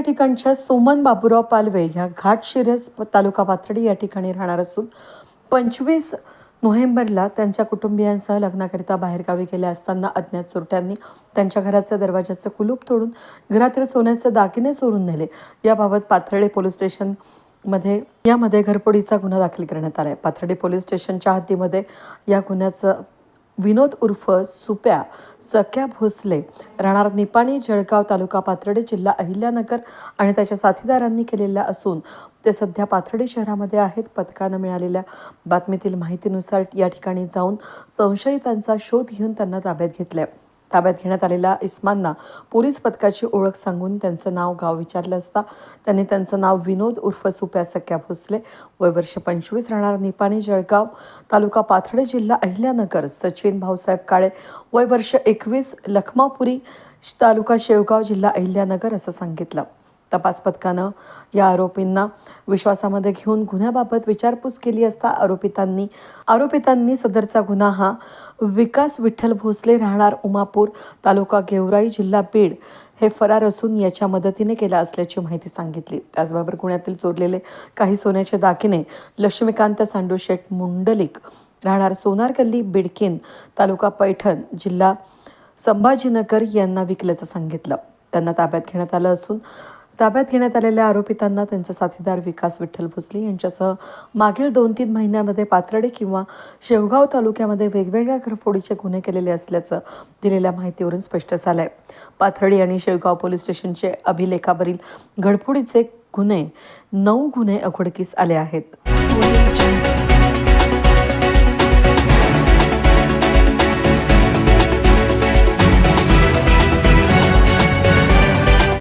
ठिकाणच्या सोमन बाबुराव पालवे ह्या घाटशिरस तालुका पाथर्डी या ठिकाणी राहणार असून पंचवीस नोव्हेंबरला त्यांच्या कुटुंबियांसह लग्नाकरिता बाहेरगावी गेले असताना अज्ञात चोरट्यांनी त्यांच्या घराचं दरवाजाचं कुलूप तोडून घरातील सोन्याचे दागिने चोरून नेले. याबाबत पाथर्डे पोलीस स्टेशनमध्ये यामध्ये घरपोडीचा गुन्हा दाखल करण्यात आला आहे पाथर्डी पोलीस स्टेशनच्या हद्दीमध्ये या गुन्ह्याचं विनोद उर्फ सुप्या सख्या भोसले राहणार निपाणी जळगाव तालुका पाथर्डी जिल्हा अहिल्यानगर आणि त्याच्या साथीदारांनी केलेल्या असून ते सध्या पाथर्डी शहरामध्ये आहेत. पथकानं मिळालेल्या बातमीतील माहितीनुसार या ठिकाणी जाऊन संशयितांचा शोध घेऊन त्यांना ताब्यात घेतल्या. ताब्यात घेण्यात आलेल्या इस्मांना पोलीस पथकाची ओळख सांगून त्यांचं नाव गाव विचारलं असता. त्यांनी त्यांचं नाव विनोद उर्फ सुप्या सख्या भोसले. वय वर्ष पंचवीस राहणार निपाणी जळगाव तालुका पाथर्डे जिल्हा अहिल्यानगर. सचिन भाऊसाहेब काळे वय वर्ष एकवीस लखमापुरी तालुका शेवगाव जिल्हा अहिल्यानगर असं सांगितलं. तपास पथकानं या आरोपींना विश्वासामध्ये घेऊन गुन्ह्याबाबत विचारपूस केली असता आरोपितांनी आरोपितांनी सदरचा गुन्हा हा विकास विठ्ठल भोसले राहणार उमापूर तालुका गेवराई जिल्हा बीड हे फरार असून याच्या मदतीने केला असल्याची माहिती सांगितली. त्याचबरोबर गुन्ह्यातील चोरलेले काही सोन्याचे दागिने लक्ष्मीकांत सांडूशेठ मुंडलिक राहणार सोनार गल्ली बिडकिन तालुका पैठण जिल्हा संभाजीनगर यांना विकल्याचं सांगितलं. त्यांना ताब्यात घेण्यात आलं असून ताब्यात घेण्यात आलेल्या आरोपितांना त्यांचे साथीदार विकास विठ्ठल भोसले यांच्यासह मागील दोन तीन महिन्यामध्ये पाथर्डे किंवा शेवगाव तालुक्यामध्ये वेगवेगळ्या घरफोडीचे गुन्हे केलेले असल्याचं दिलेल्या माहितीवरून स्पष्ट झालं आहे पाथर्डी आणि शेवगाव पोलीस स्टेशनचे अभिलेखावरील घडफोडीचे गुन्हे नऊ गुन्हे उघडकीस आले आहेत.